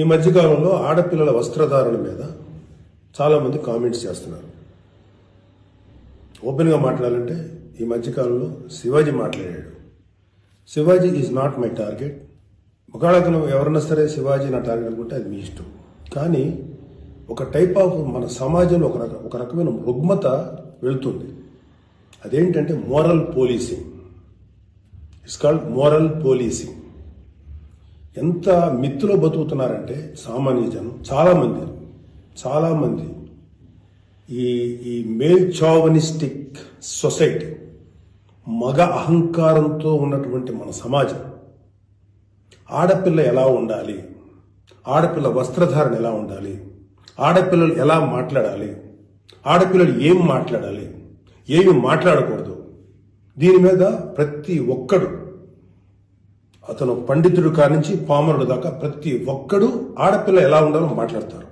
ఈ మధ్యకాలంలో ఆడపిల్లల వస్త్రధారణ మీద చాలామంది కామెంట్స్ చేస్తున్నారు. ఓపెన్గా మాట్లాడాలంటే ఈ మధ్యకాలంలో శివాజీ మాట్లాడాడు. Shivaji is not my target ఒకవేళ అతను ఎవరన్నా సరే శివాజీ నా టార్గెట్ అనుకుంటే అది మీ ఇష్టం. కానీ ఒక టైప్ ఆఫ్ మన సమాజంలో ఒక రక ఒక రకమైన రుగ్మత వెళుతుంది. అదేంటంటే moral policing it's called moral policing ఎంత మిత్తులో బతుకుతున్నారంటే సామాన్య జనం చాలామంది. చాలామంది. ఈ ఈ మేల్ చావనిస్టిక్ సొసైటీ మగ అహంకారంతో ఉన్నటువంటి మన సమాజం. ఆడపిల్ల ఎలా ఉండాలి? ఆడపిల్ల వస్త్రధారణ ఎలా ఉండాలి? ఆడపిల్లలు ఎలా మాట్లాడాలి? ఆడపిల్లలు ఏం మాట్లాడాలి? ఏమి మాట్లాడకూడదు? దీని మీద ప్రతి ఒక్కడు అతను పండితుడు కానించి పామరుడు దాకా ప్రతి ఒక్కడు ఆడపిల్ల ఎలా ఉండాలో మాట్లాడతారు.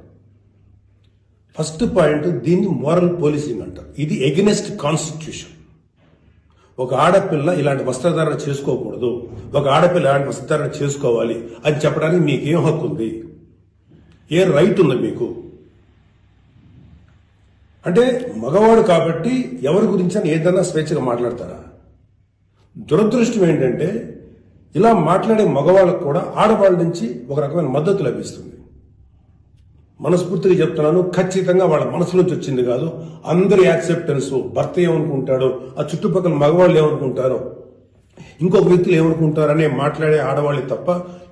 ఫస్ట్ పాయింట్ దీన్ని మోరల్ పోలీసింగ్ అంటారు ఇది ఎగెనెస్ట్ కాన్స్టిట్యూషన్. ఒక ఆడపిల్ల ఇలాంటి వస్త్రధారణ చేసుకోకూడదు. ఒక ఆడపిల్ల ఇలాంటి వస్త్రధారణ చేసుకోవాలి అని చెప్పడానికి మీకు ఏం హక్కు ఉంది? ఏ రైట్ ఉంది మీకు? అంటే మగవాడు కాబట్టి ఎవరి గురించి అని ఏదైనా స్వేచ్ఛగా మాట్లాడతారా? దురదృష్టం ఏంటంటే ఇలా మాట్లాడే మగవాళ్ళకు కూడా ఆడవాళ్ళ నుంచి ఒక రకమైన మద్దతు లభిస్తుంది. మనస్ఫూర్తిగా చెప్తున్నాను ఖచ్చితంగా వాళ్ళ మనసు నుంచి వచ్చింది కాదు అందరి యాక్సెప్టెన్స్ భర్త ఏమనుకుంటాడో ఆ చుట్టుపక్కల మగవాళ్ళు ఏమనుకుంటారో ఇంకొక వ్యక్తులు ఏమనుకుంటారనే మాట్లాడే ఆడవాళ్ళు తప్ప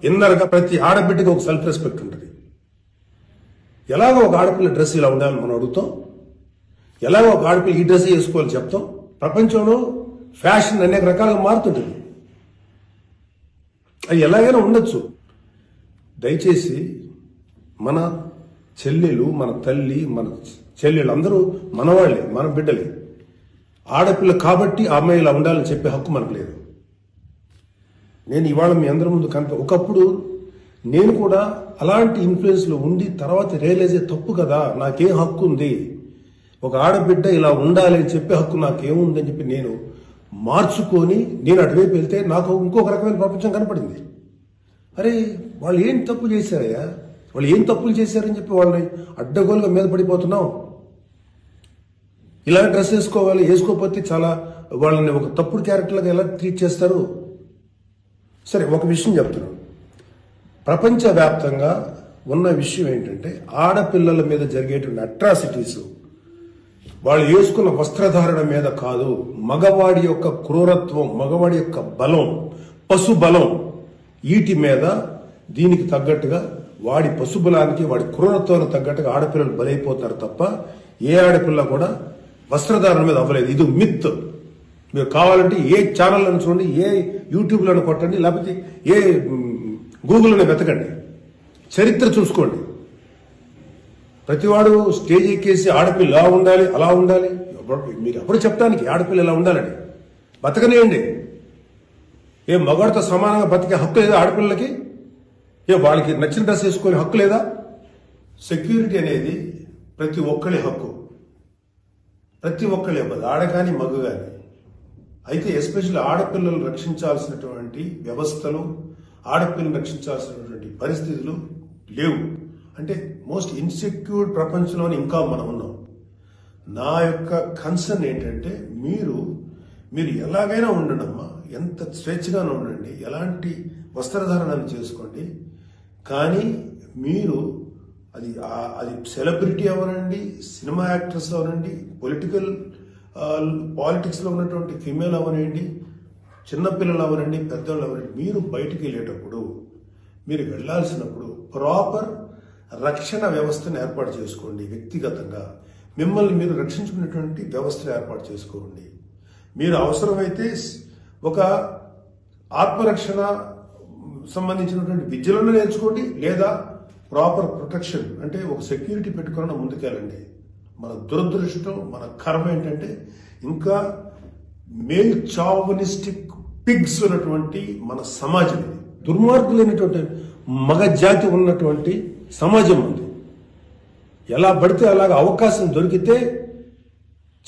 ఇన్నరగా ప్రతి ఆడబిడ్డకి ఒక సెల్ఫ్ రెస్పెక్ట్ ఉంటుంది. ఎలాగో ఒక ఆడపిల్ల డ్రెస్ ఇలా ఉండాలని మనం అడుగుతాం ఎలాగో ఒక ఆడపిల్ల ఈ డ్రెస్ వేసుకోవాలని చెప్తాం ప్రపంచంలో ఫ్యాషన్ అనేక రకాలుగా మారుతుంటుంది. అది ఎలాగైనా ఉండొచ్చు. దయచేసి మన చెల్లెలు మన తల్లి మన చెల్లెలు అందరూ మనవాళ్ళే మన బిడ్డలే. ఆడపిల్ల కాబట్టి ఆ అమ్మాయి ఇలా ఉండాలని చెప్పే హక్కు మనకు లేదు. నేను ఇవాళ మీ అందరి ముందు కనిపి ఒకప్పుడు నేను కూడా అలాంటి ఇన్ఫ్లుయెన్స్లో ఉండి తర్వాత రియలైజ్ అయ్యే తప్పు కదా నాకేం హక్కు ఉంది. ఒక ఆడబిడ్డ ఇలా ఉండాలి అని చెప్పే హక్కు నాకేముందని చెప్పి నేను మార్చుకొని నేను అటువైపు వెళ్తే నాకు ఇంకొక రకమైన ప్రపంచం కనపడింది. అరే వాళ్ళు ఏం తప్పు చేశారయ్యా? వాళ్ళు ఏం తప్పులు చేశారని చెప్పి వాళ్ళని అడ్డగోలుగా మీద పడిపోతున్నాం. ఇలా డ్రెస్ వేసుకోవాలి వేసుకోకపోతే చాలా వాళ్ళని ఒక తప్పుడు క్యారెక్టర్గా ఎలా ట్రీట్ చేస్తారు? సరే ఒక విషయం చెప్తున్నాను ప్రపంచవ్యాప్తంగా ఉన్న విషయం ఏంటంటే ఆడపిల్లల మీద జరిగేటువంటి అట్రాసిటీస్ వాళ్ళు వేసుకున్న వస్త్రధారణ మీద కాదు మగవాడి యొక్క క్రూరత్వం మగవాడి యొక్క బలం పశు బలం వీటి మీద దీనికి తగ్గట్టుగా వాడి పశుబలానికి వాడి క్రూరత్వానికి తగ్గట్టుగా ఆడపిల్లలు బలైపోతారు తప్ప ఏ ఆడపిల్ల కూడా వస్త్రధారణ మీద అవ్వలేదు. ఇది మిత్. మీరు కావాలంటే ఏ ఛానల్లను చూడండి ఏ యూట్యూబ్లను కొట్టండి లేకపోతే ఏ గూగుల్ని వెతకండి. చరిత్ర చూసుకోండి. ప్రతివాడు స్టేజ్ ఎక్కేసి ఆడపిల్ల ఇలా ఉండాలి అలా ఉండాలి? మీరు ఎప్పుడు చెప్పడానికి ఆడపిల్ల ఇలా ఉండాలని బతకనేయండి. ఏ మగవాడితో సమానంగా బతికే హక్కు లేదా ఆడపిల్లలకి? ఏ వాళ్ళకి నచ్చిన డ్రెస్ వేసుకునే హక్కు లేదా? సెక్యూరిటీ అనేది ప్రతి ఒక్కరి హక్కు. ప్రతి ఒక్కరి ఇవ్వదు ఆడ కానీ మగ కానీ అయితే ఎస్పెషల్లీ ఆడపిల్లలు రక్షించాల్సినటువంటి వ్యవస్థలు ఆడపిల్లలు రక్షించాల్సినటువంటి పరిస్థితులు లేవు. అంటే మోస్ట్ ఇన్సెక్యూర్డ్ ప్రపంచంలోనే ఇంకా మనం ఉన్నాం. నా యొక్క కన్సర్న్ ఏంటంటే మీరు మీరు ఎలాగైనా ఉండండి ఎంత స్వేచ్ఛగానే ఉండండి. ఎలాంటి వస్త్రధారణను చేసుకోండి. కానీ మీరు అది అది సెలబ్రిటీ అవనండి సినిమా యాక్టర్స్ అవనండి పొలిటికల్ పాలిటిక్స్లో ఉన్నటువంటి ఫిమేల్ అవనండి చిన్నపిల్లలు అవనండి పెద్దవాళ్ళు అవనండి. మీరు బయటికి వెళ్ళేటప్పుడు మీరు వెళ్ళాల్సినప్పుడు ప్రాపర్ రక్షణ వ్యవస్థను ఏర్పాటు చేసుకోండి వ్యక్తిగతంగా. మిమ్మల్ని మీరు రక్షించుకునేటువంటి వ్యవస్థను ఏర్పాటు చేసుకోండి. మీరు అవసరమైతే ఒక ఆత్మరక్షణ సంబంధించినటువంటి విద్యలను నేర్చుకోండి లేదా ప్రాపర్ ప్రొటెక్షన్ అంటే ఒక సెక్యూరిటీ పెట్టుకుని ముందుకెళ్ళండి. మన దురదృష్టం మన కర్మ ఏంటంటే ఇంకా మేల్ చావనిస్టిక్ పిగ్స్ ఉన్నటువంటి మన సమాజం ఇది. దుర్మార్గులైనటువంటి మగ జాతి ఉన్నటువంటి సమాజం ఉంది. ఎలా పడితే అలాగ అవకాశం దొరికితే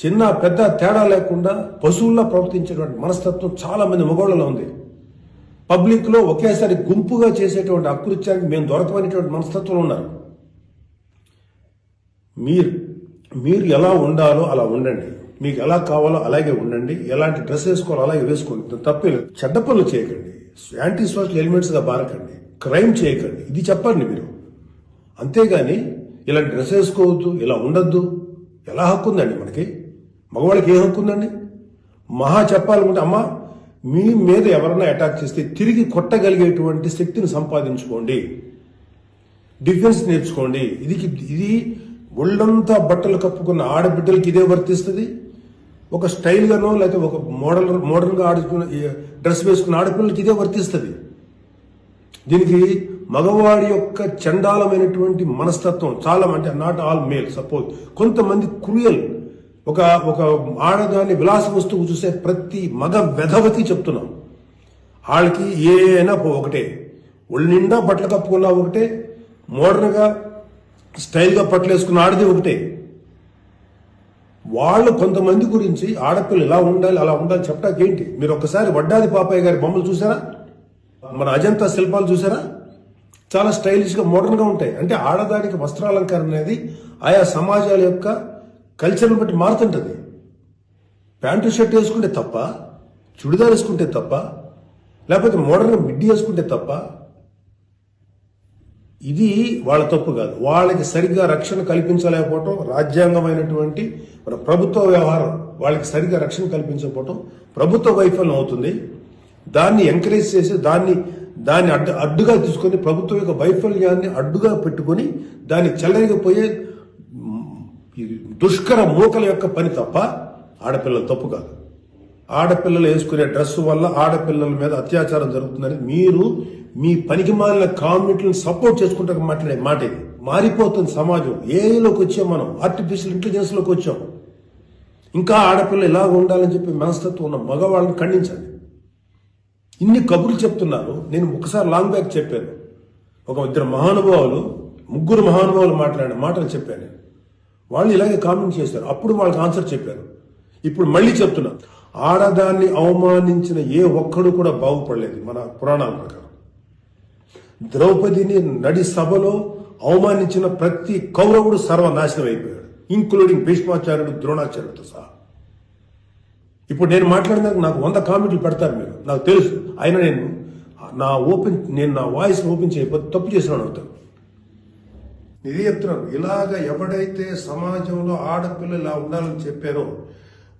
చిన్న పెద్ద తేడా లేకుండా పశువుల్లా ప్రవర్తించేటువంటి మనస్తత్వం చాలా మంది మగవాళ్ళలో ఉంది. పబ్లిక్లో ఒకేసారి గుంపుగా చేసేటువంటి అకృత్యానికి మేము దొరకమనేటువంటి మనస్తత్వం ఉన్నారు. మీరు మీరు ఎలా ఉండాలో అలా ఉండండి. మీకు ఎలా కావాలో అలాగే ఉండండి. ఎలాంటి డ్రెస్ వేసుకోవాలో అలాగే వేసుకోండి. తప్పే లేదు. చెడ్డ పనులు చేయకండి. యాంటీ సోషల్ ఎలిమెంట్స్గా బారకండి క్రైమ్ చేయకండి. ఇది చెప్పండి మీరు. అంతేగాని ఇలాంటి డ్రెస్ వేసుకోవద్దు ఇలా ఉండొద్దు. ఎలా హక్కు ఉందండి మనకి? మగవాళ్ళకి ఏ హక్కు ఉందండి మహా చెప్పాలనుకుంటే అమ్మా మీ మీద ఎవరైనా అటాక్ చేస్తే తిరిగి కొట్టగలిగేటువంటి శక్తిని సంపాదించుకోండి. డిఫెన్స్ నేర్చుకోండి. ఇది ఇది ఒళ్ళంతా బట్టలు కప్పుకున్న ఆడబిడ్డలకి ఇదే వర్తిస్తుంది. ఒక స్టైల్గానో లేకపోతే ఒక మోడల్ మోడల్గా ఆడుకున్న డ్రెస్ వేసుకున్న ఆడపిల్లలకి ఇదే వర్తిస్తుంది. దీనికి మగవాడి యొక్క చండాలమైనటువంటి మనస్తత్వం చాలా అంటే నాట్ ఆల్ మేల్ సపోజ్ కొంతమంది క్రూయల్. ఒక ఒక ఆడదాన్ని విలాస వస్తువు చూసే ప్రతి మగ వెధవతి చెప్తున్నాం. వాళ్ళకి ఏనా ఒకటే. ఒళ్ళు నిండా బట్టలు కప్పుకున్నా ఒకటే. మోడర్న్గా స్టైల్గా బట్టలు వేసుకున్న ఆడది ఒకటే. వాళ్ళు కొంతమంది గురించి ఆడపిల్ల ఇలా ఉండాలి అలా ఉండాలి చెప్పడానికి ఏంటి? మీరు ఒక్కసారి వడ్డాది పాపయ్య గారి బొమ్మలు చూసారా? మన అజంతా శిల్పాలు చూసారా? చాలా స్టైలిష్గా మోడర్న్గా ఉంటాయి. అంటే ఆడదానికి వస్త్రాలంకారం అనేది ఆయా సమాజాల యొక్క కల్చర్ని బట్టి మారుతుంటుంది. ప్యాంటు షర్ట్ వేసుకుంటే తప్ప చుడిదార్ వేసుకుంటే తప్ప లేకపోతే మోడర్న్గా మిడ్డీ వేసుకుంటే తప్ప ఇది వాళ్ళ తప్పు కాదు. వాళ్ళకి సరిగ్గా రక్షణ కల్పించలేకపోవటం రాజ్యాంగమైనటువంటి మన ప్రభుత్వ వ్యవహారం వాళ్ళకి సరిగ్గా రక్షణ కల్పించకపోవటం ప్రభుత్వ వైఫల్యం అవుతుంది. దాన్ని ఎంకరేజ్ చేసి దాన్ని దాన్ని అడ్డు అడ్డుగా తీసుకొని ప్రభుత్వం యొక్క వైఫల్యాన్ని అడ్డుగా పెట్టుకొని దాన్ని చెల్లరిగిపోయే దుష్కర మూకల యొక్క పని తప్ప ఆడపిల్లల తప్పు కాదు. ఆడపిల్లలు వేసుకునే డ్రెస్ వల్ల ఆడపిల్లల మీద అత్యాచారం జరుగుతుందని మీరు మీ పనికి మాలిన కామెంట్లను సపోర్ట్ చేసుకుంటూ మాట్లాడే మాట ఇది. మారిపోతుంది సమాజం. ఏఐలోకి వచ్చాం మనం. ఆర్టిఫిషియల్ ఇంటెలిజెన్స్లోకి వచ్చాం. ఇంకా ఆడపిల్ల ఇలా ఉండాలని చెప్పి మనస్తత్వం ఉన్న మగవాళ్ళని ఖండించండి. ఇన్ని కబుర్లు చెప్తున్నారు. నేను ఒకసారి లాంగ్ బ్యాక్ చెప్పాను. ఒక ఇద్దరు మహానుభావులు ముగ్గురు మహానుభావులు మాట్లాడిన మాటలు చెప్పాను. వాళ్ళు ఇలాగే కామెంట్ చేశారు. అప్పుడు వాళ్ళకి ఆన్సర్ చెప్పారు ఇప్పుడు మళ్ళీ చెప్తున్నా. ఆడదాన్ని అవమానించిన ఏ ఒక్కడు కూడా బాగుపడలేదు మన పురాణాల ప్రకారం. ద్రౌపదిని నడి సభలో అవమానించిన ప్రతి కౌరవుడు సర్వనాశనం అయిపోయాడు. ఇంక్లూడింగ్ భీష్మాచార్యుడు ద్రోణాచార్యుడితో సహా. ఇప్పుడు నేను మాట్లాడినాక నాకు వంద కామెంట్లు పెడతారు మీరు. నాకు తెలుసు. అయినా నేను నా ఓపెన్ నేను నా వాయిస్ ఓపెన్ చేయకపోతే తప్పు చేసినాను అవుతాను ఇది చెప్తున్నాను? ఇలాగ ఎవడైతే సమాజంలో ఆడపిల్లలు ఇలా ఉండాలని చెప్పారో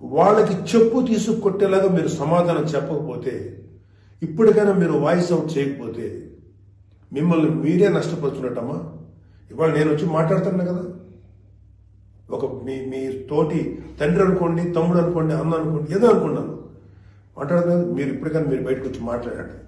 వాళ్ళకి చెప్పు తీసుకొట్టేలాగా మీరు సమాధానం చెప్పకపోతే ఇప్పటికైనా మీరు వాయిస్ అవుట్ చేయకపోతే మిమ్మల్ని మీరే నష్టపరుచున్నట్టమ్మా ఇవాళ నేను వచ్చి మాట్లాడుతున్నా కదా. ఒక మీ మీ తోటి తండ్రి అనుకోండి తమ్ముడు అనుకోండి అన్న అనుకోండి ఏదో అనుకున్నాను. మాట్లాడుతున్నా మీరు ఇప్పటికైనా మీరు బయటకు వచ్చి మాట్లాడండి.